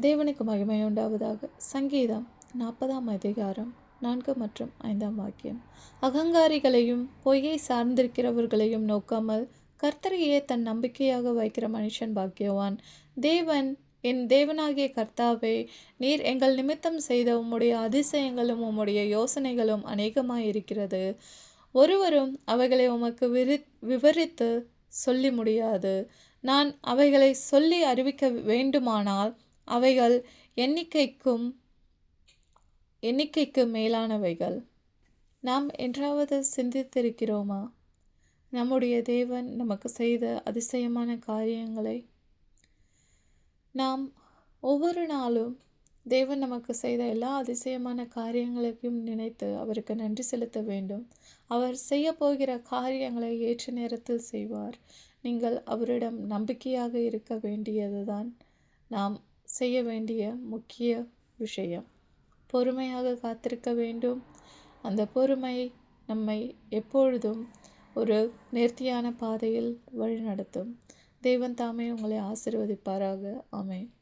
தேவனுக்கு மகிமை உண்டாவதாக. சங்கீதம் நாற்பதாம் அதிகாரம் நான்கு மற்றும் ஐந்தாம் வாக்கியம். அகங்காரிகளையும் பொய்யை சார்ந்திருக்கிறவர்களையும் நோக்காமல் கர்த்தரையே தன் நம்பிக்கையாக வைக்கிற மனுஷன் பாக்கியவான். தேவன் என் தேவனாகிய கர்த்தாவே நீர் எங்கள் நிமித்தம் செய்த உம்முடைய அதிசயங்களும் உம்முடைய யோசனைகளும் அநேகமாயிருக்கிறது. ஒருவரும் அவைகளை உமக்கு விரி விவரித்து சொல்லி முடியாது. நான் அவைகளை சொல்லி அறிவிக்க வேண்டுமானால் அவைகள் எண்ணிக்கைக்கும் எண்ணிக்கைக்கு மேலானவைகள். நாம் என்றாவது சிந்தித்திருக்கிறோமா? நம்முடைய தேவன் நமக்கு செய்த அதிசயமான காரியங்களை. நாம் ஒவ்வொரு நாளும் தேவன் நமக்கு செய்த எல்லா அதிசயமான காரியங்களையும் நினைத்து அவருக்கு நன்றி செலுத்த வேண்டும். அவர் செய்ய போகிற காரியங்களை ஏற்ற நேரத்தில் செய்வார். நீங்கள் அவரிடம் நம்பிக்கையாக இருக்க வேண்டியதுதான். நாம் செய்ய வேண்டிய முக்கிய விஷயம். பொறுமையாக காத்திருக்க வேண்டும். அந்த பொறுமை நம்மை எப்பொழுதும் ஒரு நேர்த்தியான பாதையில் வழிநடத்தும். தெய்வம் தாமே உங்களை ஆசிர்வதிப்பாராக. ஆமென்.